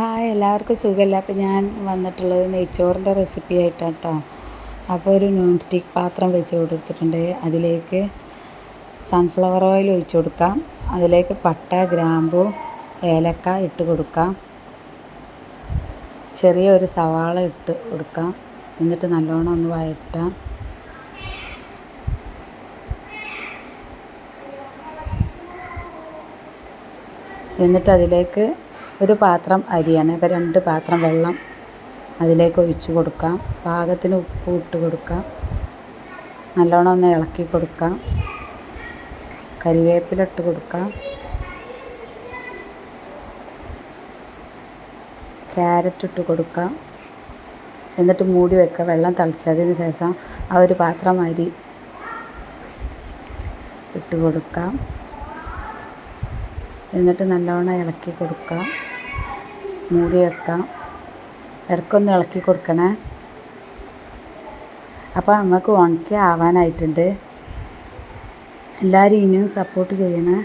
Hi എല്ലാവർക്കും സുഖമല്ല? അപ്പോൾ ഞാൻ വന്നിട്ടുള്ളത് നെയ്ച്ചോറിന്റെ റെസിപ്പി ആയിട്ടാണ് കേട്ടോ അപ്പോൾ ഒരു നോൺ സ്റ്റിക്ക് പാത്രം വെച്ച് കൊടുത്തിട്ടുണ്ട്. അതിലേക്ക് സൺഫ്ലവർ ഓയിൽ ഒഴിച്ചു കൊടുക്കാം. അതിലേക്ക് പട്ട ഗ്രാമ്പു ഏലക്ക ഇട്ട് കൊടുക്കാം. ചെറിയ ഒരു സവാള ഇട്ട് കൊടുക്കാം. എന്നിട്ട് നല്ലോണം ഒന്ന് വഴറ്റാം. എന്നിട്ട് അതിലേക്ക് ഒരു പാത്രം അരിയാണ്. അപ്പോൾ രണ്ട് പാത്രം വെള്ളം അതിലേക്ക് ഒഴിച്ച് കൊടുക്കാം. പാകത്തിന് ഉപ്പ് ഇട്ട് കൊടുക്കാം. നല്ലോണം ഒന്ന് ഇളക്കി കൊടുക്കാം. കറിവേപ്പില ഇട്ട് കൊടുക്കാം. ക്യാരറ്റ് ഇട്ട് കൊടുക്കാം. എന്നിട്ട് മൂടി വെക്കുക. വെള്ളം തിളച്ചതിന് ശേഷം ആ ഒരു പാത്രം അരി ഇട്ട് കൊടുക്കാം. എന്നിട്ട് നല്ലോണം ഇളക്കി കൊടുക്കാം. മൂടി വെക്കാം ഇടയ്ക്കൊന്ന് ഇളക്കി കൊടുക്കണേ. അപ്പോൾ നമുക്ക് ഉണക്കി ആവാനായിട്ടുണ്ട്. എല്ലാവരും ഇനിയും സപ്പോർട്ട് ചെയ്യണേ.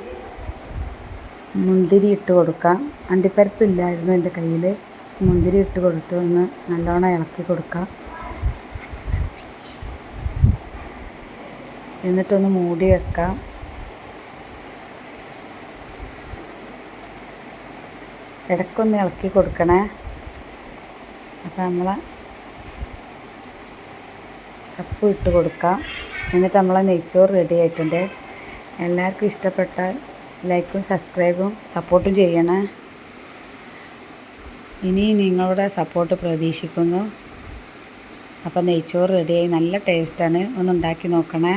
മുന്തിരി ഇട്ട് കൊടുക്കാം. അണ്ടിപ്പരിപ്പില്ലായിരുന്നു എന്റെ കയ്യിൽ മുന്തിരി ഇട്ട് കൊടുത്തു. ഒന്ന് നല്ലോണം ഇളക്കി കൊടുക്കാം. എന്നിട്ടൊന്ന് മൂടി വെക്കാം. ഇടയ്ക്കൊന്ന് ഇളക്കി കൊടുക്കണേ. അപ്പം നമ്മൾ സപ്പ് ഇട്ട് കൊടുക്കാം. എന്നിട്ട് നമ്മളെ നെയ്ച്ചോറ് റെഡി ആയിട്ടുണ്ട്. എല്ലാവർക്കും ഇഷ്ടപ്പെട്ടാൽ ലൈക്കും സബ്സ്ക്രൈബും സപ്പോർട്ടും ചെയ്യണേ. ഇനി നിങ്ങളുടെ സപ്പോർട്ട് പ്രതീക്ഷിക്കുന്നു. അപ്പോൾ നെയ്ച്ചോറ് റെഡിയായി നല്ല ടേസ്റ്റാണ് ഒന്ന് ഉണ്ടാക്കി നോക്കണേ.